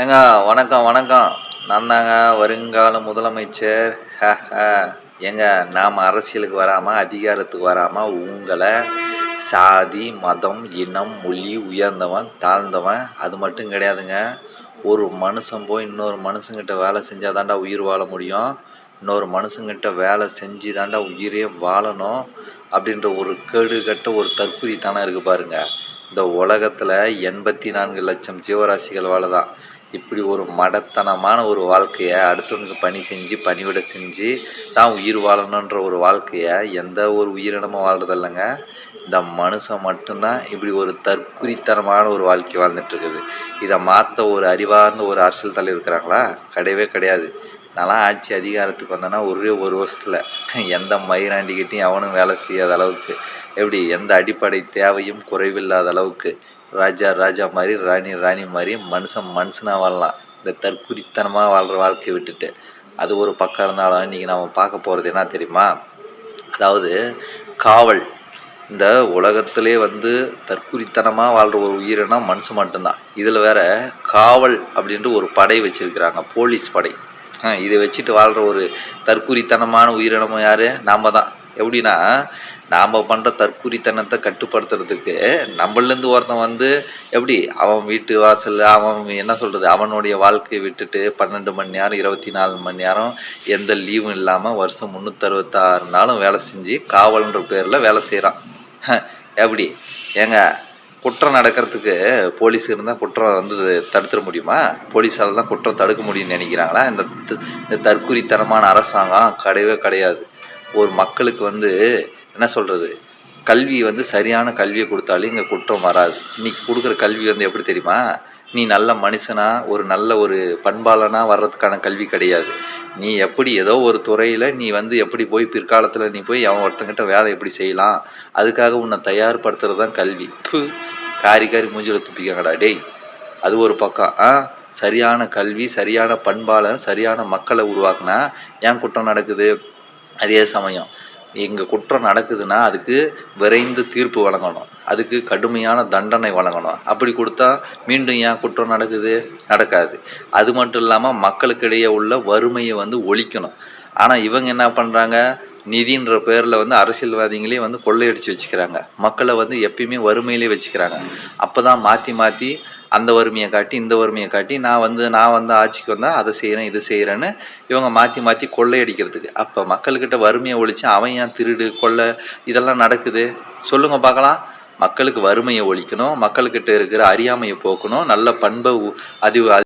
ஏங்க வணக்கம் வணக்கம். நான் தாங்க வருங்கால முதலமைச்சர். ஏங்க நாம் அரசியலுக்கு வராமல் அதிகாரத்துக்கு வராமல் உங்களை சாதி மதம் இனம் மொழி உயர்ந்தவன் தாழ்ந்தவன் அது மட்டும் கிடையாதுங்க. ஒரு மனுஷன் போய் இன்னொரு மனுஷங்கிட்ட வேலை செஞ்சால் தாண்டா உயிர் வாழ முடியும். இன்னொரு மனுஷங்கிட்ட வேலை செஞ்சு தாண்டா உயிரே வாழணும் அப்படின்ற ஒரு கேடு கட்ட ஒரு தற்குறித்தனம் இருக்குது பாருங்கள் இந்த உலகத்தில் எண்பத்தி நான்கு லட்சம் ஜீவராசிகள் வாழதான். இப்படி ஒரு மடத்தனமான ஒரு வாழ்க்கையை அடுத்தவனுக்கு பணி செஞ்சு பணிவிட செஞ்சு தான் உயிர் வாழணுன்ற ஒரு வாழ்க்கையை எந்த ஒரு உயிரினமும் வாழ்றதில்லைங்க. இந்த மனுஷன் மட்டும்தான் இப்படி ஒரு தற்குறித்தனமான ஒரு வாழ்க்கை வாழ்ந்துட்டுருக்குது இதை மாற்ற ஒரு அறிவார்ந்த ஒரு அரசியல் தலைவர் இருக்கிறாங்களா? கிடையவே கிடையாது. நான்லாம் ஆட்சி அதிகாரத்துக்கு வந்தேன்னா ஒரே ஒரு வருஷத்தில் எந்த மயிராண்டிக்கிட்டையும் அவனும் வேலை செய்யாத அளவுக்கு எப்படி எந்த அடிப்படை தேவையும் குறைவில்லாத அளவுக்கு ராஜா ராஜா மாதிரி ராணி ராணி மாதிரி மனுஷன் மனுஷனாக வாழலாம். இந்த தற்குறித்தனமாக வாழ்கிற வாழ்க்கையை விட்டுட்டு அது ஒரு பக்கம் இருந்தாலும் இன்றைக்கி நம்ம பார்க்க போகிறது என்ன தெரியுமா? அதாவது காவல். இந்த உலகத்திலே வந்து தற்குறித்தனமாக வாழ்கிற ஒரு உயிரினா மனுஷன் மட்டும்தான். இதில் வேற காவல் அப்படின்ட்டு ஒரு படை வச்சிருக்கிறாங்க போலீஸ் படை. இதை வச்சுட்டு வாழ்கிற ஒரு தற்குறித்தனமான உயிரினமும் யார்? நாம் தான். எப்படின்னா நாம் பண்ணுற தற்குறித்தனத்தை கட்டுப்படுத்துறதுக்கு நம்மளேருந்து ஒருத்தன் வந்து எப்படி அவன் வீட்டு வாசல் அவன் என்ன சொல்கிறது அவனுடைய வாழ்க்கையை விட்டுட்டு பன்னெண்டு மணி நேரம் இருபத்தி நாலு மணி நேரம் எந்த லீவும் இல்லாமல் வருஷம் முந்நூற்றறுபத்தாறு நாளும் வேலை செஞ்சு காவல்ன்ற பேரில் வேலை செய்கிறான் எப்படி? ஏங்க குற்றம் நடக்கிறதுக்கு போலீஸ் இருந்தால் குற்றம் வந்து தடுத்துட முடியுமா? போலீஸால் தான் குற்றம் தடுக்க முடியும்னு நினைக்கிறாங்களா? இந்த இந்த தற்குறித்தனமான அரசாங்கம் கிடையவே கிடையாது. ஒரு மக்களுக்கு வந்து என்ன சொல்கிறது கல்வி வந்து சரியான கல்வியை கொடுத்தாலே இங்கே குற்றம் வராது. இன்றைக்கி கொடுக்குற கல்வி வந்து எப்படி தெரியுமா? நீ நல்ல மனுஷனா ஒரு நல்ல ஒரு பண்பாளனா வர்றதுக்கான கல்வி கிடையாது. நீ எப்படி ஏதோ ஒரு துறையில் நீ வந்து எப்படி போய் பிற்காலத்தில் நீ போய் அவன் ஒருத்தங்கிட்ட வேலை எப்படி செய்யலாம் அதுக்காக உன்னை தயார்படுத்துறது தான் கல்வி. காரி காரி மூஞ்சில் துப்பிக்காங்கடா டேய் அது ஒரு பக்கம். ஆ சரியான கல்வி சரியான பண்பாளன் சரியான மக்களை உருவாக்குனா ஏன் குற்றம் நடக்குது? அதே சமயம். இங்கே குற்றம் நடக்குதுன்னா அதுக்கு விரைந்து தீர்ப்பு வழங்கணும். அதுக்கு கடுமையான தண்டனை வழங்கணும். அப்படி கொடுத்தா மீண்டும் ஏன் குற்றம் நடக்குது? நடக்காது. அது மட்டும் இல்லாமல் மக்களுக்கிடையே உள்ள வறுமையை வந்து ஒழிக்கணும். ஆனால் இவங்க என்ன பண்ணுறாங்க நிதின்ற பேரில் வந்து அரசியல்வாதிகளே வந்து கொள்ளையடிச்சு வச்சுக்கிறாங்க. மக்களை வந்து எப்பயுமே வறுமையிலே வச்சுக்கிறாங்க. அப்போ தான் மாற்றி மாற்றி அந்த வறுமையை காட்டி இந்த வறுமையை காட்டி நான் வந்து நான் வந்து ஆட்சிக்கு வந்தால் அதை செய்கிறேன் இது செய்கிறேன்னு இவங்க மாற்றி மாற்றி கொள்ளையடிக்கிறதுக்கு. அப்போ மக்கள்கிட்ட வறுமையை ஒழிச்சு அவன் ஏன் திருடு கொள்ளை இதெல்லாம் நடக்குது? சொல்லுங்கள் பார்க்கலாம். மக்களுக்கு வறுமையை ஒழிக்கணும். மக்கள்கிட்ட இருக்கிற அறியாமையை போக்கணும். நல்ல பண்பை அதிவு